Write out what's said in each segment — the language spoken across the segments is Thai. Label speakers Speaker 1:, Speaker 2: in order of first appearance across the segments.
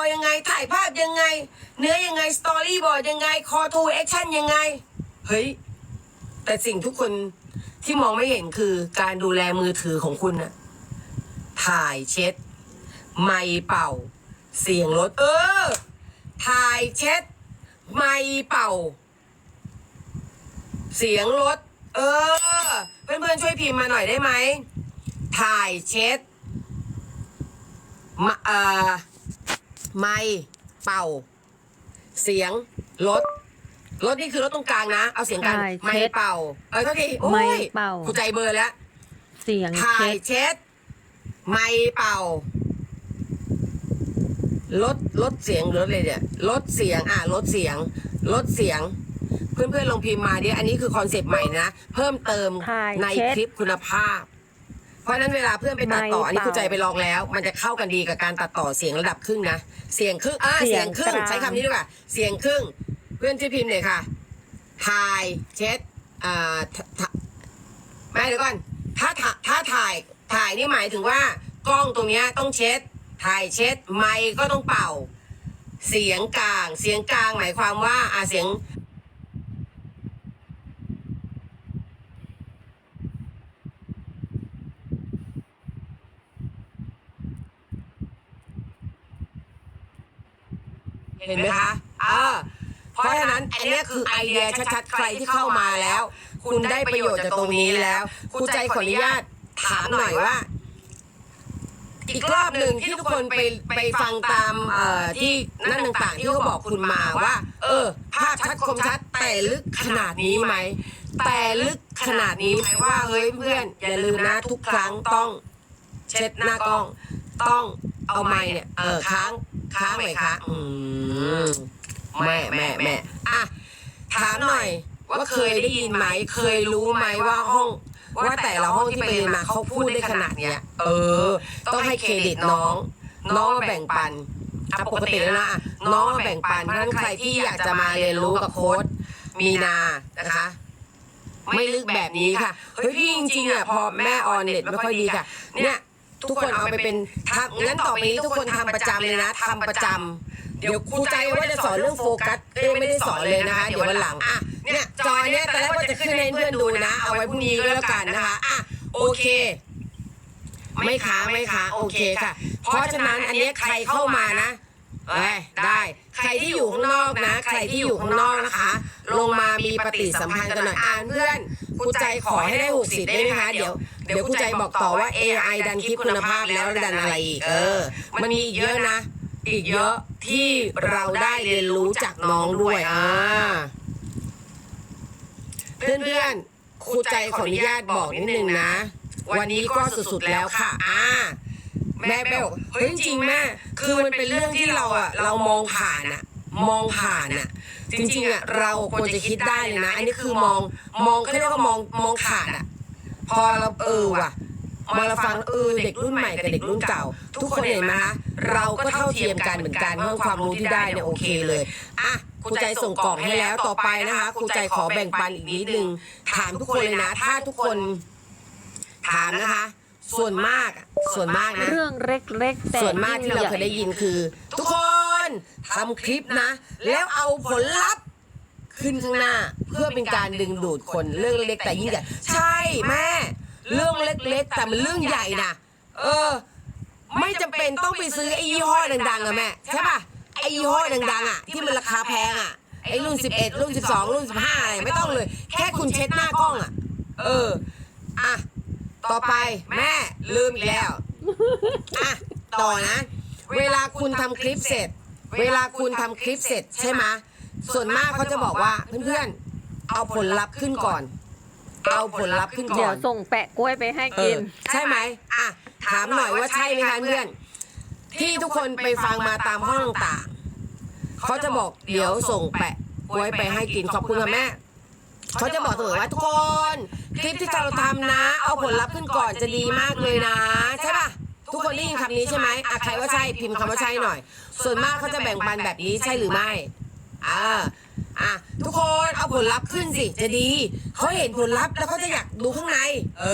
Speaker 1: ยังไงถ่ายภาพยังไง เนื้อยังไงสตอรี่บอร์ดยังไงคอทูแอคชั่นยังไง เฮ้ย แต่สิ่งทุกคนที่มองไม่เห็นคือการดูแลมือถือของคุณน่ะถ่ายเช็ด ไม่เป่า เสียงรถเออ ถ่ายเช็ด ไม่เป่า เสียงรถเออ เพื่อนๆช่วยพิมพ์มาหน่อยได้ไหมถ่ายเช็ดมาเออ ไม่เป่า เสียงรถรถนี่คือรถตรงกลางนะ เอาเสียงกลาง
Speaker 2: ถ่าย
Speaker 1: ไม่
Speaker 2: เช็ด
Speaker 1: เป่า เออเท่าทีโอ้
Speaker 2: ไม่
Speaker 1: ย
Speaker 2: เป่า
Speaker 1: กูใจเบอร์แล้ว
Speaker 2: เสียง
Speaker 1: ถ่า
Speaker 2: เช็
Speaker 1: ย
Speaker 2: ด
Speaker 1: เช็ด ไม่เป่า ลดลดเสียงลดเลยเนี่ยลดเสียง อะลดเสียง ลดเสียงเพื่อนเพื่อนๆลองพิมพ์มาดิอันนี้คือคอนเซปต์ใหม่นะ เพิ่มเติม
Speaker 2: ถ่าย
Speaker 1: ใน
Speaker 2: เช็ด
Speaker 1: คลิปคุณภาพเพ ราะฉะนั้นเวลาเพื่อนไปตัดต่อ
Speaker 2: ไม่
Speaker 1: อันนี้คุณ
Speaker 2: เป่า
Speaker 1: ใจไปลองแล้ว มันจะเข้ากันดีกับการตัดต่อเสียงระดับครึ่งนะเสียงครึ่งอ่า
Speaker 2: เสี
Speaker 1: เสีย
Speaker 2: ย
Speaker 1: ง
Speaker 2: ง
Speaker 1: ครึ่ง
Speaker 2: กลาง
Speaker 1: ใช้คำนี้ดีกว่าเสียงครึ่ง เพื่อนที่พิมพ์เลยค่ะถ่ายเช็ดอ่าถถไม่เดี๋ยวก่อนถ้าถ่าถ้าถ่ายถ่ายนี่หมายถึงว่ากล้องตรงเนี้ยต้องเช็ด ถ่ายเช็ดไมค์ก็ต้องเป่า เสียงกลาง เสียงกลางหมายความว่าอ่าเสียง เห็นไหมคะเออเพราะฉะนั้นอันเนี้ยคือไอเดียชัดๆใครที่เข้ามาแล้ว คุณได้ประโยชน์จากตรงนี้แล้วคุณใจขออนุญาตถามหน่อยว่า อีกรอบหนึ่งที่ทุกคนไปไปฟังตามเอ่อที่นั่นต่างๆที่เขาบอกคุณมาว่า เออ ภาพชัดคมชัดแต่ลึกขนาดนี้ไหมแต่ลึกขนาดนี้ไหมว่าเฮ้ยเพื่อนอย่าลืมนะทุกครั้งต้อง เช็ดหน้ากล้อง ต้องเอาไม้เนี่ยเออค้าง ค้างไหมคะอืมแม่แม่แม่อะถามหน่อย ว่าเคยได้ยินไหม เคยรู้ไหมว่าห้อง ว่าแต่ละห้องที่ไปเรียนมาเขาพูดได้ขนาดเนี้ย เออ ต้องให้เครดิตน้อง น้องมาแบ่งปันอะปกติแล้วนะอะน้องมาแบ่งปันเพราะฉะนั้นใครที่อยากจะมาเรียนรู้กับโค้ดมีนานะคะไม่ลึกแบบนี้ค่ะ เฮ้ยพี่จริงๆอะพอแม่ออนเน็ตไม่ค่อยดีค่ะ เนี่ย ทุกคนเอาไปเป็นทำงั้นต่อไปนี้ทุกคนทำประจำเลยนะทำประจำเดี๋ยวครูใจว่าจะสอนเรื่องโฟกัสเอ้ยไม่ได้สอนเลยนะคะ เดี๋ยววันหลังอะเนี่ยจอยเนี่ยแต่แรกว่าจะขึ้นให้เพื่อนดูนะ เอาไว้พรุ่งนี้ก็แล้วกันนะคะอะโอเค ไม่ค้างไม่ค้างโอเคค่ะ เพราะฉะนั้นอันเนี้ยใครเข้ามานะ เอ้ยได้ ใครที่อยู่ข้างนอกนะ ใครที่อยู่ข้างนอกนะคะ ลงมามีปฏิสัมพันธ์กันหน่อยอ่านเพื่อนครูใจขอให้ได้หกสิบได้ไหมคะ เดี๋ยวเดี๋ยวครูใจบอกต่อว่า AI ดันคลิปคุณภาพแล้วดันอะไรอีกเออ มันมีอีกเยอะนะ อีกเยอะที่เราได้เรียนรู้จากน้องด้วยอ่าเพื่อนๆครูใจขออนุญาตบอกนิดนึงนะ วันนี้ก็สุดๆแล้วค่ะอ่า แม่แม่บอกเฮ้ยจริงๆแม่คือมันเป็นเรื่องที่เราอะเรามองผ่านอะมองผ่านอะจริงๆอะเราควรจะคิดได้เลยนะอันนี้คือมองมองเขาเรียกว่ามองมองขาดอะพอเราเออว่ะมาเราฟังเออเด็กรุ่นใหม่กับเด็กรุ่นเก่า ทุกคนเห็นไหมคะเราก็เท่าเทียมกันเหมือนกันเรื่องความรู้ที่ได้เนี่ยโอเคเลยอะครูใจส่งกล่องให้แล้วต่อไปนะคะครูใจขอแบ่งปันอีกนิดนึงถามทุกคนเลยนะ ถ้าทุกคนถามนะคะ ส่วนมากอะส่วนมากนะ
Speaker 2: เรื่องเล็กๆแต่
Speaker 1: ส่วนมากที่เราเคยได้ยินคือ ทุกคนทำคลิปนะ แล้วเอาผลลัพธ์ขึ้นข้างหน้า เพื่อเป็นการดึงดูดคนเรื่องเล็กๆแต่ยิ่งใหญ่ใช่แม่ เรื่องเล็กๆแต่มันเรื่องใหญ่นะเออ ไม่จำเป็นต้องไปซื้อไอ้ยี่ห้อดังๆอะแม่ใช่ป่ะไอ้ยี่ห้อดังๆอะที่มันราคาแพงอะไอ้รุ่น 11 รุ่น 12 รุ่น 15อะไรไม่ต้องเลย แค่คุณเช็ดหน้ากล้องอะเอออะ ต่อไปแม่ลืมอีกแล้วอะต่อนะ เวลาคุณทำคลิปเสร็จ เวลาคุณทำคลิปเสร็จใช่ไหมส่วนมากเขาจะบอกว่าเพื่อนๆเอาผลลัพธ์ขึ้นก่อน เอาผลลัพธ์ขึ้นก่
Speaker 2: เดี๋ย
Speaker 1: อ
Speaker 2: วน ส่งแปะกล้วยไปให้
Speaker 1: เอ
Speaker 2: กิ
Speaker 1: อน ใช่ไหมอะ ถามหน่อยว่าใช่ไหมคะเพื่อน ที่ทุกคนไปฟังมาตามห้องต่างๆเขาจะบอกเดี๋ยวส่งแปะกล้วยไปให้กินขอบคุณค่ะแม่ เขาจะบอกเสมอว่าทุกคน คลิปที่เราทำนะ เอาผลลัพธ์ขึ้นก่อนจะดีมากเลยนะ ใช่ป่ะ ทุกคนได้ยินคำนี้ใช่ไหมอะใครว่าใช่พิมพ์คำว่าใช่หน่อย ส่วนมากเขาจะแบ่งปันแบบนี้ใช่หรือไม่อ่าอะทุกคนเอาผลลัพธ์ขึ้นสิจะดีเขาเห็นผลลัพธ์แล้วเขาจะอยากดูข้างใน เอ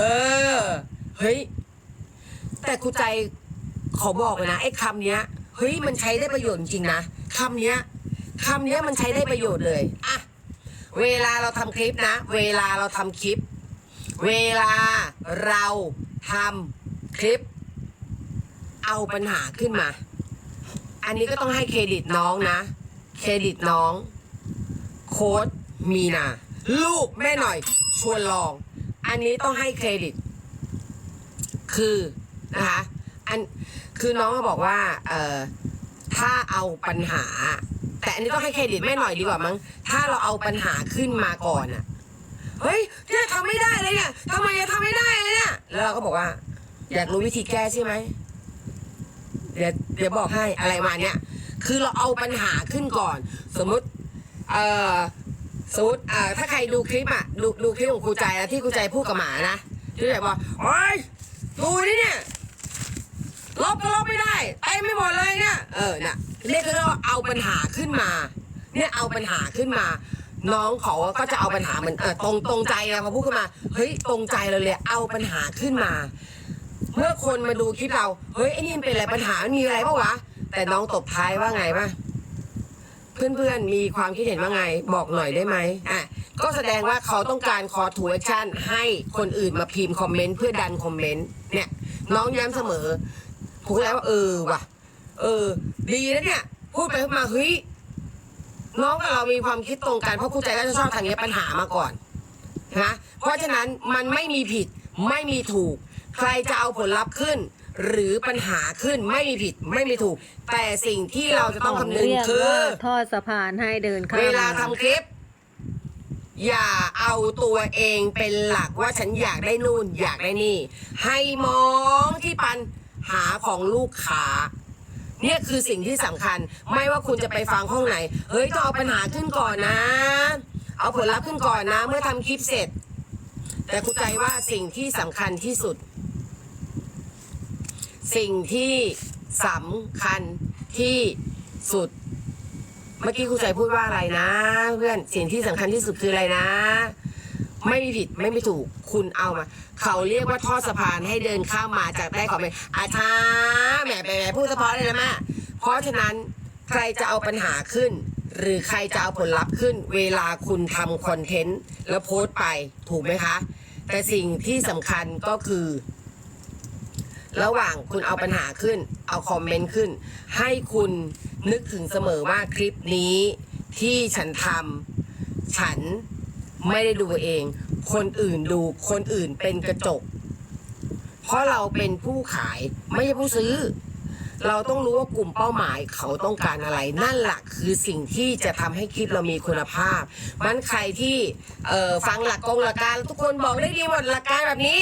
Speaker 1: อเฮ้ยแต่ครูใจขอบอกเลยนะไอ้คำเนี้ยเฮ้ยมันใช้ได้ประโยชน์จริงนะคำเนี้ยคำเนี้ยมันใช้ได้ประโยชน์เลยอะ เวลาเราทำคลิปนะ เวลาเราทำคลิป เวลาเราทำคลิป เอาปัญหาขึ้นมา อันนี้ก็ต้องให้เครดิตน้องนะ เครดิตน้อง โค้ดมีนา ลูกแม่หน่อย ชวนลอง อันนี้ต้องให้เครดิต คือนะคะอันคือน้องก็บอกว่าเอ่อถ้าเอาปัญหา แต่อันนี้ต้องให้เครดิตแม่หน่อยดีกว่ามั้ง ถ้าเราเอาปัญหาขึ้นมาก่อนอะเฮ้ยเนี่ยทำไม่ได้เลยเนี่ยทำไมจะทำไม่ได้เลยเนี่ย แล้วเราก็บอกว่า อยากรู้วิธีแก้ใช่ไหม เดี๋ยวเดี๋ยวบอกให้อะไรมาเนี่ย คือเราเอาปัญหาขึ้นก่อน สมมุติ เอ่อสมมติเอ่อถ้าใครดูคลิปอะดูดูคลิปของครูใจนะที่ครูใจพูดกับหมานะที่แบบว่าโอ๊ยดูนี่เนี่ยลบก็ลบไม่ได้ไปไม่หมดเลยเนี่ย เออเนี่ย นี่คือเราเอาปัญหาขึ้นมา เนี่ยเอาปัญหาขึ้นมา น้องเขาก็จะเอาปัญหาเหมือนเออตรงตรงใจนะพอพูดขึ้นมาเฮ้ยตรงใจเราเลย เอาปัญหาขึ้นมา เมื่อคนมาดูคลิปเราเฮ้ยไอ้นี่มันเป็นอะไรปัญหามันมีอะไรปะวะแต่น้องตบท้ายว่าไงปะเพื่อนๆมีความคิดเห็นว่าไงบอกหน่อยได้ไหมอะก็แสดงว่าเขาต้องการ call to action ให้คนอื่นมาพิมพ์คอมเมนต์เพื่อดันคอมเมนต์เนี่ยน้องย้ำเสมอพูดแล้วว่าเออว่ะ เออ ดีนะเนี่ย พูดไปพูดมาเฮ้ยน้องกับเรามีความคิดตรงกันเพราะครูใจก็จะชอบทางนี้ปัญหามาก่อนนะเพราะฉะนั้นมันไม่มีผิดไม่มีถูก ใครจะเอาผลลัพธ์ขึ้น หรือปัญหาขึ้นไม่มีผิดไม่มีถูก แต่สิ่งที่เราจะต้องคำนึง
Speaker 2: เรียก
Speaker 1: คือ
Speaker 2: ว่าทอดสะพานให้เดินข้าม
Speaker 1: เวลาทำคลิป อย่าเอาตัวเองเป็นหลักว่าฉันอยากได้นู่นอยากได้นี่ ให้มองที่ปัญหาของลูกค้า เนี่ยคือสิ่งที่สำคัญ ไม่ว่าคุณจะไปฟังห้องไหน เฮ้ยต้องเอาปัญหาขึ้นก่อนนะ เอาผลลัพธ์ขึ้นก่อนนะ เมื่อทำคลิปเสร็จ แต่คุณใจว่าสิ่งที่สำคัญที่สุด สิ่งที่สำคัญที่สุด เมื่อกี้ครูใจพูดว่าอะไรนะ เพื่อนสิ่งที่สำคัญที่สุดคืออะไรนะ ไม่มีผิดไม่มีถูกคุณเอามา เขาเรียกว่าทอดสะพานให้เดินข้ามมาจากได้ขอบไปอาชาแหมไปแหมพูดเฉพาะเลยนะแม่เพราะฉะนั้นใครจะเอาปัญหาขึ้น หรือใครจะเอาผลลัพธ์ขึ้น เวลาคุณทำคอนเทนต์แล้วโพสต์ไปถูกไหมคะ แต่สิ่งที่สำคัญก็คือ ระหว่างคุณเอาปัญหาขึ้น เอาคอมเมนต์ขึ้น ให้คุณนึกถึงเสมอว่าคลิปนี้ที่ฉันทำฉัน ไม่ได้ดูเอง คนอื่นดูคนอื่นเป็นกระจก เพราะเราเป็นผู้ขายไม่ใช่ผู้ซื้อ เราต้องรู้ว่ากลุ่มเป้าหมายเขาต้องการอะไร นั่นแหละคือสิ่งที่จะทำให้คลิปเรามีคุณภาพ มันใครที่เออฟังหลักกงหลักการทุกคนบอกได้ดีหมดหลักการแบบนี้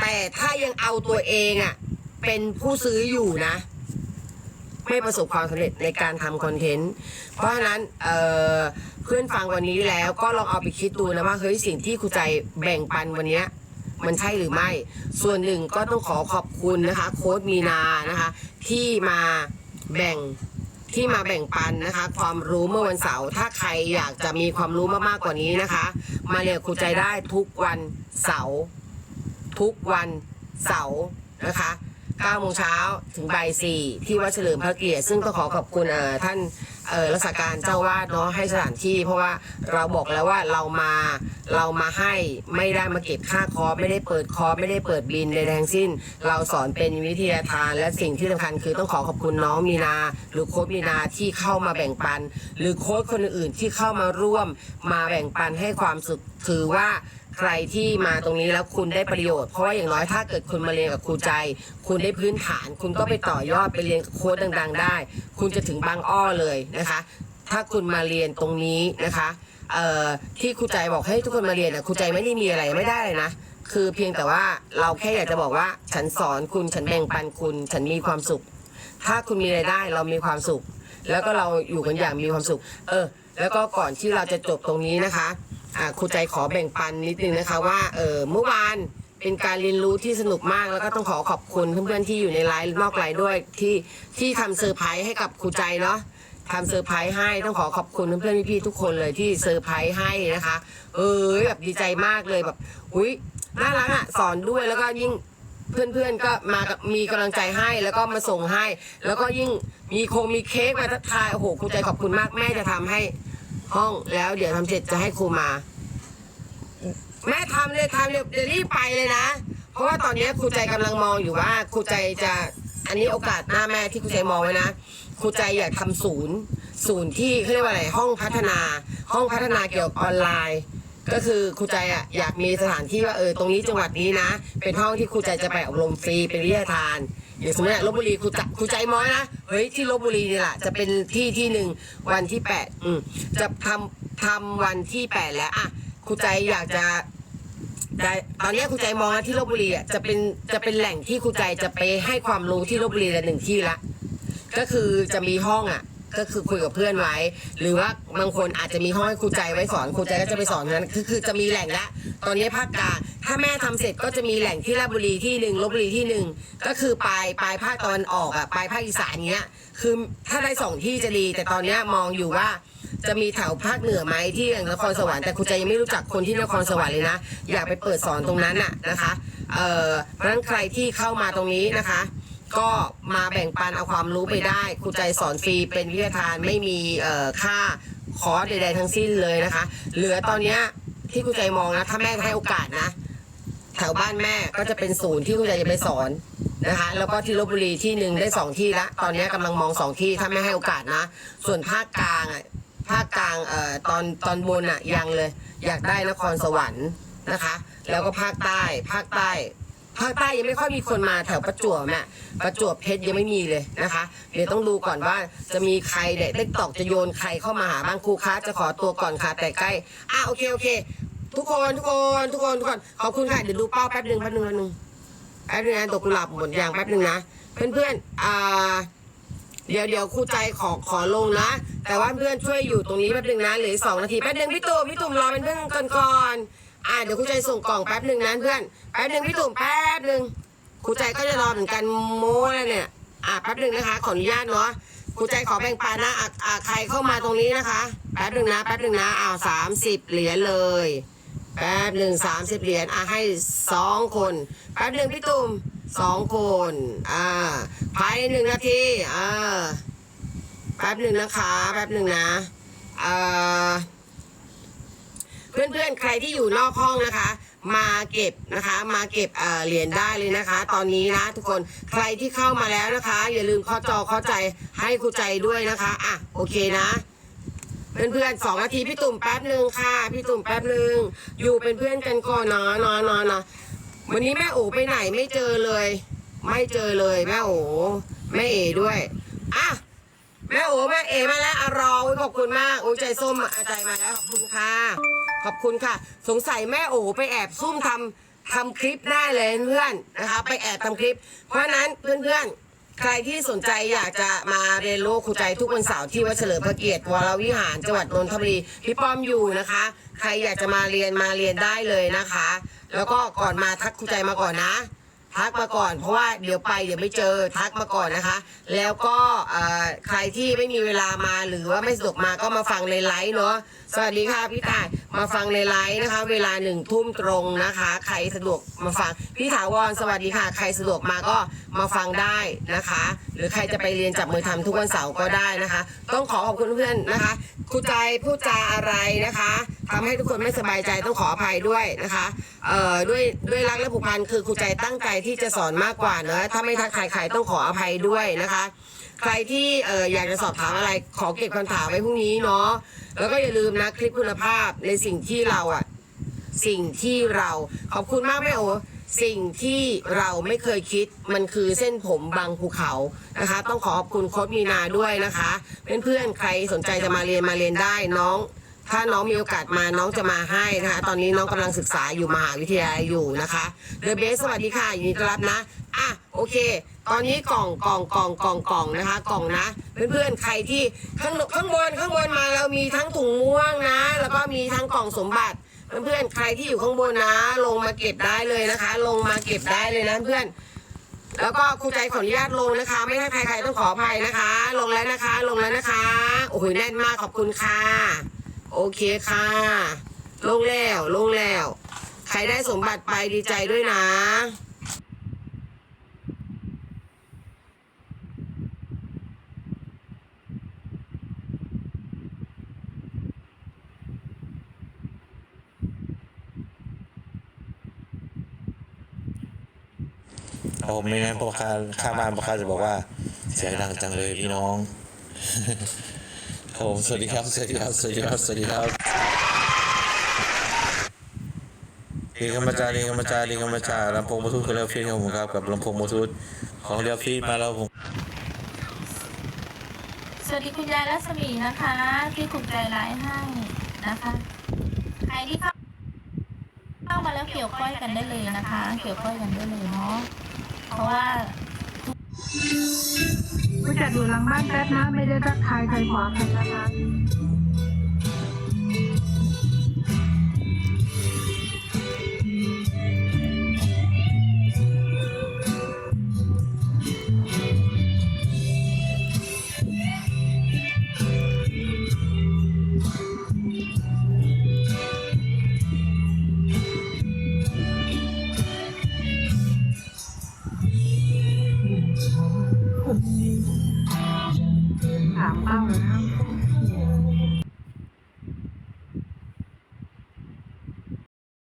Speaker 1: แต่ถ้ายังเอาตัวเองอะเป็นผู้ซื้ออยู่นะ ไม่ประสบความสำเร็จในการทำคอนเทนต์ เพราะฉะนั้นเอ่อเพื่อนฟังวันนี้แล้วก็ลองเอาไปคิดดูนะว่าเฮ้ยสิ่งที่ครูใจแบ่งปันวันนี้มันใช่หรือไม่ ส่วนหนึ่งก็ต้องขอขอบคุณนะคะ โค้ดมีนานะคะ ที่มาแบ่งที่มาแบ่งปันนะคะ ความรู้เมื่อวันเสาร์ถ้าใครอยากจะมีความรู้มากๆกว่านี้นะคะ มาเรียนครูใจได้ทุกวันเสาร์ทุกวันเสาร์นะคะ 9โมงเช้าถึงบ่าย4ที่วัดเฉลิมพระเกียรติซึ่งต้องขอขอบคุณเออท่านเออรักษาการเจ้าวาดเนาะให้สถานที่ เพราะว่าเราบอกแล้วว่าเรามาเรามาให้ไม่ได้มาเก็บค่าคอไม่ได้เปิดคอไม่ได้เปิดบินใดๆทั้งสิ้น เราสอนเป็นวิทยาทาน และสิ่งที่สำคัญคือต้องขอขอบคุณน้องมีนา หรือโค้ชมีนาที่เข้ามาแบ่งปัน หรือโค้ชคนอื่นๆที่เข้ามาร่วมมาแบ่งปันให้ความสุขถือว่า ใครที่มาตรงนี้แล้วคุณได้ประโยชน์ เพราะอย่างน้อยถ้าเกิดคุณมาเรียนกับครูใจ คุณได้พื้นฐาน คุณก็ไปต่อยอดไปเรียนกับโค้ดดัง ๆ ได้ คุณจะถึงบางอ้อเลยนะคะ ถ้าคุณมาเรียนตรงนี้นะคะเอ่อที่ครูใจบอกให้ทุกคนมาเรียนนะครูใจไม่ได้มีอะไรไม่ได้เลยนะคือเพียงแต่ว่าเราแค่อยากจะบอกว่า ฉันสอนคุณฉันแบ่งปันคุณ ฉันมีความสุข ถ้าคุณมีรายได้เรามีความสุข แล้วก็เราอยู่กันอย่างมีความสุข เออ แล้วก็ก่อนที่เราจะจบตรงนี้นะคะ ครูใจขอแบ่งปันนิดนึงนะคะว่าเออเมื่อวานเป็นการเรียนรู้ที่สนุกมากแล้วก็ต้องขอขอบคุณเพื่อนๆที่อยู่ในไลฟ์นอกไลฟ์ด้วยที่ที่ทำเซอร์ไพรส์ให้กับครูใจเนาะทำเซอร์ไพรส์ให้ต้องขอขอบคุณเพื่อนๆพี่ๆทุกคนเลยที่เซอร์ไพรส์ให้นะคะ เออแบบดีใจมากเลยแบบอุ้ยน่ารักอะสอนด้วยแล้วก็ยิ่งเพื่อนๆก็มากับมีกำลังใจให้แล้วก็มาส่งให้ แล้วก็ยิ่งมีโคงมีเค้กมาทักทายโอ้โหครูใจขอบคุณมากแม่จะทำให้ ห้องแล้วเดี๋ยวทำเสร็จจะให้ครูมา แม่ทำเลยทำเลยเดี๋ยวรีบไปเลยนะ เพราะว่าตอนนี้ครูใจกำลังมองอยู่ว่าครูใจจะอันนี้โอกาสหน้าแม่ที่ครูใจมองไว้นะครูใจอยากทำศูนย์ศูนย์ที่เขาเรียกว่าอะไรห้องพัฒนา ห้องพัฒนาเกี่ยวกับออนไลน์ ก็คือครูใจอะอยากมีสถานที่ว่าเออตรงนี้จังหวัดนี้นะ เป็นห้องที่ครูใจจะไปอบรมฟรีเป็นวิทยาทาน อย่างสมมติลบบุรีครูใจครูใจมองนะเฮ้ยที่ลบบุรีนี่แหละจะเป็นที่ที่หนึ่งวันที่แปดอืมจะทำทำวันที่แปดแล้วอะครูใจอยากจะได้ตอนนี้ครูใจมองนะที่ลบบุรีอะจะเป็นจะเป็นแหล่งที่ครูใจจะไปให้ความรู้ที่ลบบุรีละหนึ่งที่ละ ก็คือจะมีห้องอะก็คือคุยกับเพื่อนไว้ หรือว่าบางคนอาจจะมีห้องให้ครูใจไว้สอนครูใจก็จะไปสอนนั้นคือคือจะมีแหล่งละ ตอนนี้ภาคกลางถ้าแม่ทำเสร็จก็จะมีแหล่งที่ราชบุรีที่หนึ่งลบบุรีที่หนึ่งก็คือปลายปลายภาคตะวันออกอะปลายภาคอีสานเนี้ย คือถ้าได้สองที่จะดี แต่ตอนเนี้ยมองอยู่ว่า จะมีแถวภาคเหนือไหมที่อย่างนครสวรรค์แต่ครูใจยังไม่รู้จักคนที่นครสวรรค์เลยนะอยากไปเปิดสอนตรงนั้นน่ะนะคะเอ่อเพราะฉะนั้นใครที่เข้ามาตรงนี้นะคะ ก็มาแบ่งปันเอาความรู้ไปได้ครูใจสอนฟรีเป็นวิทยาทานไม่มีเอ่อค่าคอร์สใดๆทั้งสิ้นเลยนะคะ เหลือตอนเนี้ย ที่ครูใจมองนะถ้าแม่ให้โอกาสนะแถวบ้านแม่ก็จะเป็นศูนย์ที่ครูใจจะไปสอนนะคะ แล้วก็ที่ลบบุรีที่หนึ่งได้สองที่ละตอนนี้กำลังมองสองที่ถ้าไม่ให้โอกาสนะ ส่วนภาคกลางอะภาคกลางเอ่อตอนตอนบนอะยังเลย อยากได้นครสวรรค์นะคะ แล้วก็ภาคใต้ภาคใต้ภาคใต้ยังไม่ค่อยมีคนมาแถวประจวบน่ประจวบเพชรยังไม่มีเลยนะคะ เดี๋ยวต้องดูก่อนว่าจะมีใครเด็กได้ตอกจะโยนใครเข้ามาหาบ้างครูคะจะขอตัวก่อนค่ะแต่ใกล้อะโอเคโอเค ทุกคนทุกคนทุกคนทุกคนขอบคุณค่ะเดี๋ยวดูเป้าแป๊บหนึ่งแป๊บหนึ่งแป๊บหนึ่งแป๊บหนึงนะตกกุหลาบหมดอย่างแป๊บหนึ่งนะเพื่อนเพื่อนอ่าเดี๋ยวเดี๋ยวครูใจขอขอลงนะ แต่ว่าเพื่อนช่วยอยู่ตรงนี้แป๊บหนึ่งนะเหลือสองนาทีแป๊บหนึ่งพี่ตุ่มพี่ตุ่มรอเป็นเพื่อนก่อนก่อนอ่าเดี๋ยวครูใจส่งกล่องแป๊บหนึ่งนะเพื่อนแป๊บหนึ่งพี่ตุ่มแป๊บหนึ่งครูใจก็จะรอเหมือนกันโม้แล้วเนี่ยอ่าแป๊บหนึ่งนะคะขออนุญาตเนาะครูใจขอแบ่งปันนะอะอ่าใครเข้ามาตรงนี้นะคะแป๊บหนึ่งนะแป๊บหนึ่งนะอ้าวสามสิบเหรียญเลย แป๊บหนึ่งสามสิบเหรียญอะให้สองคนแป๊บหนึ่งพี่ตุ่มสองคนอ่าภายในหนึ่งนาทีอ่าแป๊บหนึ่งนะคะแป๊บหนึ่งนะเอ่อเพื่อนๆใครที่อยู่นอกห้องนะคะ มาเก็บนะคะมาเก็บเอ่อเหรียญได้เลยนะคะ ตอนนี้นะทุกคนใครที่เข้ามาแล้วนะคะ อย่าลืมข้อจอข้อใจให้ครูใจด้วยนะคะอะโอเคนะ เพื่อนๆสองนาทีพี่ตุ่มแป๊บหนึ่งค่ะ พี่ตุ่มแป๊บหนึ่งอยู่เป็นเพื่อนกันก่อนเนาะเนาะเนาะเนาะวันนี้แม่โอไปไหนไม่เจอเลย ไม่เจอเลยแม่โอแม่เอด้วยอะแม่โอแม่เอมาแล้วอรอขอบคุณมากโอ้ใจส้มอาใจมาแล้วขอบคุณค่ะ ขอบคุณค่ะ สงสัยแม่โอไปแอบซุ่มทำทำคลิปได้เลยเพื่อนนะคะ ไปแอบทำคลิป เพราะนั้นเพื่อนๆ ใครที่สนใจอยากจะมาเรียนรู้ครูใจทุกวันเสาร์ที่วัดเฉลิมพระเกียรติวรวิหารจังหวัดนนทบุรีพี่ป้อมอยู่นะคะ ใครอยากจะมาเรียนมาเรียนได้เลยนะคะ แล้วก็ก่อนมาทักครูใจมาก่อนนะ ทักมาก่อน เพราะว่าเดี๋ยวไปเดี๋ยวไม่เจอทักมาก่อนนะคะ แล้วก็ใครที่ไม่มีเวลามาหรือว่าไม่สะดวกมาก็มาฟังในไลฟ์เนาะ สวัสดีค่ะพี่ตายมาฟังในไลฟ์นะคะ เวลาหนึ่งทุ่มตรงนะคะ ใครสะดวกมาฟังพี่ถาวรสวัสดีค่ะ ใครสะดวกมาก็มาฟังได้นะคะ หรือใครจะไปเรียนจับมือทำทุกวันเสาร์ก็ได้นะคะ ต้องขอขอบคุณเพื่อนนะคะครูใจพูดจาอะไรนะคะทำให้ทุกคนไม่สบายใจต้องขออภัยด้วยนะคะเอ่อด้วยด้วยรักและผูกพันคือครูใจตั้งใจที่จะสอนมากกว่าเนอะถ้าไม่ทักทายใครต้องขออภัยด้วยนะคะใครที่เอออยากจะสอบถามอะไรขอเก็บคำถามไว้พรุ่งนี้เนาะแล้วก็อย่าลืมนะคลิปคุณภาพในสิ่งที่เราอะสิ่งที่เราขอบคุณมากแม่โอสิ่งที่เราไม่เคยคิดมันคือเส้นผมบางภูเขานะคะ ต้องขอขอบคุณโค้ชมีนาด้วยนะคะเพื่อนๆใครสนใจจะมาเรียนมาเรียนได้น้อง ถ้าน้องมีโอกาสมาน้องจะมาให้นะคะ ตอนนี้น้องกำลังศึกษาอยู่มหาวิทยาลัยอยู่นะคะเดอะเบสสวัสดีค่ะยินดีต้อนรับนะอะโอเค ตอนนี้กล่องกล่องกล่องกล่องกล่องนะคะ กล่องนะ เพื่อนๆใครที่ข้างข้างบนข้างบนมาเรามีทั้งถุงม่วงนะ แล้วก็มีทั้งกล่องสมบัติเพื่อนๆใครที่อยู่ข้างบนนะ ลงมาเก็บได้เลยนะคะ ลงมาเก็บได้เลยนะเพื่อนแล้วก็ครูใจขออนุญาตลงนะคะ ไม่ให้ใครๆต้องขออภัยนะคะ ลงแล้วนะคะ ลงแล้วนะคะ โอ้โหแน่นมากขอบคุณค่ะ โอเคค่ะ ลงแล้วลงแล้ว ใครได้สมบัติไปดีใจด้วยนะ
Speaker 3: ผมไม่งั้นพ่อค้าข้างบ้านพ่อค้าจะบอกว่า เสียงดังจังเลยพี่น้องครับผมสวัสดีครับสวัสดีครับสวัสดีครับสวัสดีครับดีคำมาจาดีคำมาจาดีคำมาจาลำโพงบลูทูธของเรียวฟีดของผมครับกับลำโพงบลูทูธของเรียวฟีดมาแล้วผม
Speaker 4: สวัสดีคุณยายรัศมีนะคะ ที่ถูกใจร้ายให้นะคะใครที่เข้าเข้ามาแล้วเกี่ยวก้อยกันได้เลยนะคะ เกี่ยวก้อยกันได้เลยเนาะ เพราะว่า
Speaker 5: ผู้จัดอยู่หลังบ้านแป๊บนะ ไม่ได้ทักทายใครขวาใครนะคะ